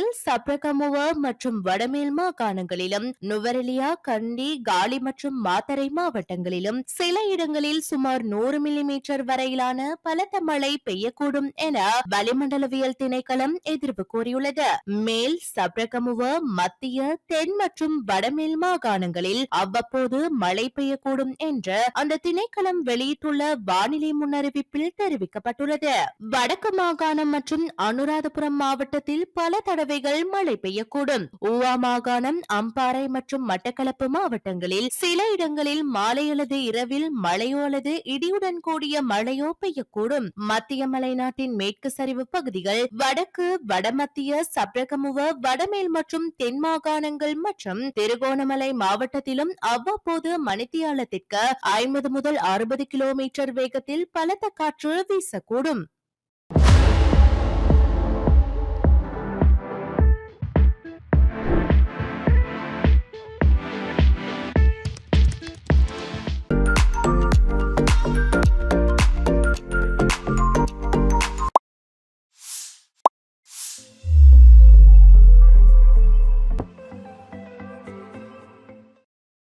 மேல் சப்ரகமுவ மற்றும் வடமேல் மாகாணங்களிலும் நுவரெலியா கண்டி காலி மற்றும் மாத்தரை மாவட்டங்களிலும் சில இடங்களில் சுமார் நூறு மில்லிமீட்டர் வரையிலான பலத்த மழை பெய்யக்கூடும் என வளிமண்டலவியல் திணைக்களம் எதிர்ப்பு கூறியுள்ளது. மேல் சப்ரகமுவ மத்திய தென் மற்றும் வடமேல் மாகாணங்களில் அவ்வப்போது மழை பெய்யக்கூடும் என்று அந்த திணைக்களம் வெளியிட்டுள்ள வானிலை முன்னறிவிப்பில் தெரிவிக்கப்பட்டுள்ளது. வடக்கு மாகாணம் மற்றும் அனுராதபுரம் மாவட்டத்தில் பல தடவை தடவைகள் மழை பெய்யக்கூடும். ஊவா மாகாணம் அம்பாறை மற்றும் மட்டக்களப்பு மாவட்டங்களில் சில இடங்களில் மாலை அல்லது இரவில் மழையோ அல்லது இடியுடன் கூடிய மழையோ பெய்யக்கூடும். மத்திய மலைநாட்டின் மேற்கு சரிவு பகுதிகள் வடக்கு வடமத்திய சப்ரகமுவ வடமேல் மற்றும் தென் மாகாணங்கள் மற்றும் திருகோணமலை மாவட்டத்திலும் அவ்வப்போது மணித்தியாலத்திற்கு ஐம்பது முதல் அறுபது கிலோமீட்டர் வேகத்தில் பலத்த காற்று வீசக்கூடும்.